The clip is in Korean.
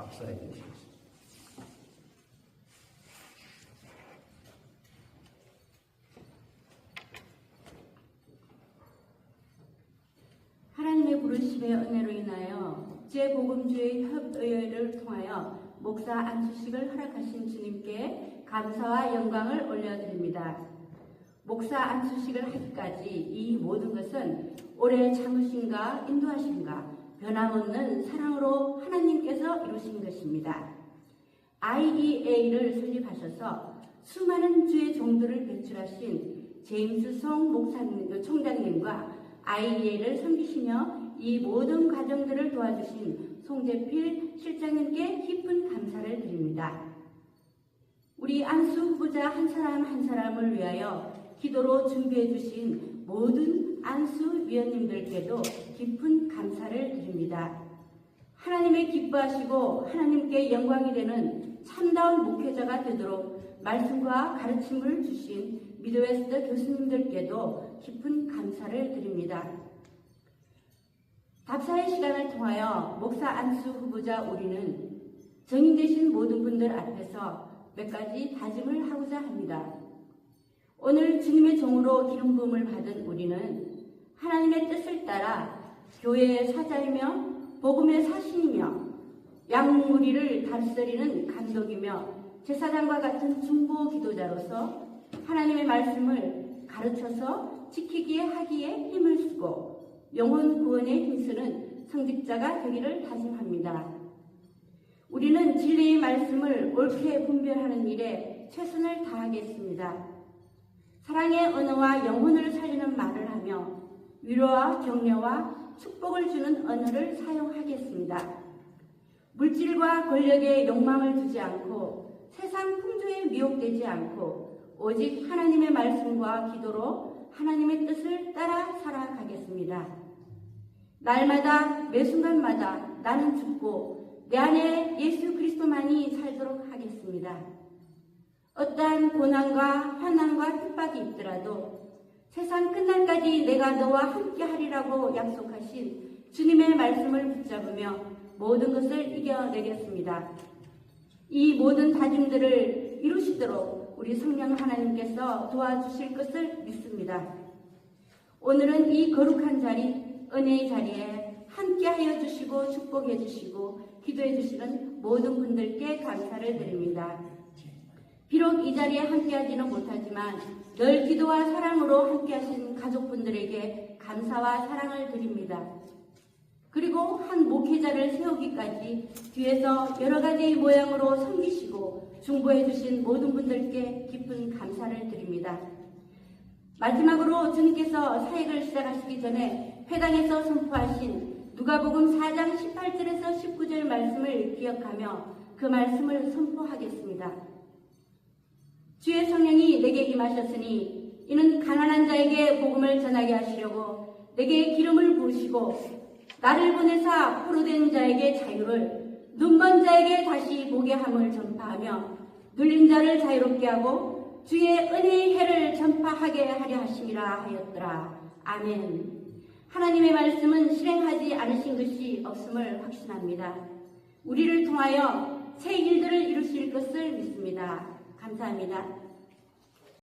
합사해 주시겠습니다. 하나님의 부르심의 은혜로 인하여 제 복음주의 협의회를 통하여 목사 안수식을 허락하신 주님께 감사와 영광을 올려드립니다. 목사 안수식을 하기까지 이 모든 것은 오래 참으심과 인도하심과 변함없는 사랑으로 하나님 께서 이루신 것입니다. IEA를 설립하셔서 수많은 주의 종들을 배출하신 제임스 송 목사님, 총장님과 IEA를 섬기시며 이 모든 과정들을 도와주신 송재필 실장님께 깊은 감사를 드립니다. 우리 안수 후보자 한 사람 한 사람을 위하여 기도로 준비해 주신 모든 안수 위원님들께도 깊은 감사를 드립니다. 하나님의 기뻐하시고 하나님께 영광이 되는 참다운 목회자가 되도록 말씀과 가르침을 주신 미드웨스트 교수님들께도 깊은 감사를 드립니다. 답사의 시간을 통하여 목사 안수 후보자 우리는 정인되신 모든 분들 앞에서 몇 가지 다짐을 하고자 합니다. 오늘 주님의 종으로 기름 부음을 받은 우리는 하나님의 뜻을 따라 교회의 사자이며 복음의 사신이며 양무리를 다스리는 감독이며 제사장과 같은 중보 기도자로서 하나님의 말씀을 가르쳐서 지키기에 하기에 힘을 쓰고 영혼 구원에 힘쓰는 성직자가 되기를 다짐합니다. 우리는 진리의 말씀을 옳게 분별하는 일에 최선을 다하겠습니다. 사랑의 언어와 영혼을 살리는 말을 하며 위로와 격려와 축복을 주는 언어를 사용하겠습니다. 물질과 권력의 욕망을 두지 않고 세상 풍조에 미혹되지 않고 오직 하나님의 말씀과 기도로 하나님의 뜻을 따라 살아가겠습니다. 날마다 매 순간마다 나는 죽고 내 안에 예수 그리스도만이 살도록 하겠습니다. 어떠한 고난과 환난과 핍박이 있더라도 세상 끝날까지 내가 너와 함께 하리라고 약속하신 주님의 말씀을 붙잡으며 모든 것을 이겨내겠습니다. 이 모든 다짐들을 이루시도록 우리 성령 하나님께서 도와주실 것을 믿습니다. 오늘은 이 거룩한 자리, 은혜의 자리에 함께하여 주시고 축복해 주시고 기도해 주시는 모든 분들께 감사를 드립니다. 비록 이 자리에 함께하지는 못하지만 늘 기도와 사랑으로 함께하신 가족분들에게 감사와 사랑을 드립니다. 그리고 한 목회자를 세우기까지 뒤에서 여러 가지 모양으로 섬기시고 중보해 주신 모든 분들께 깊은 감사를 드립니다. 마지막으로 주님께서 사역을 시작하시기 전에 회당에서 선포하신 누가복음 4장 18절에서 19절 말씀을 기억하며 그 말씀을 선포하겠습니다. 주의 성령이 내게 임하셨으니 이는 가난한 자에게 복음을 전하게 하시려고 내게 기름을 부으시고 나를 보내사 포로된 자에게 자유를 눈먼 자에게 다시 보게 함을 전파하며 눌린 자를 자유롭게 하고 주의 은혜의 해를 전파하게 하려 하심이라 하였더라. 아멘. 하나님의 말씀은 실행하지 않으신 것이 없음을 확신합니다. 우리를 통하여 새 일들을 이루실 것을 믿습니다. 감사합니다.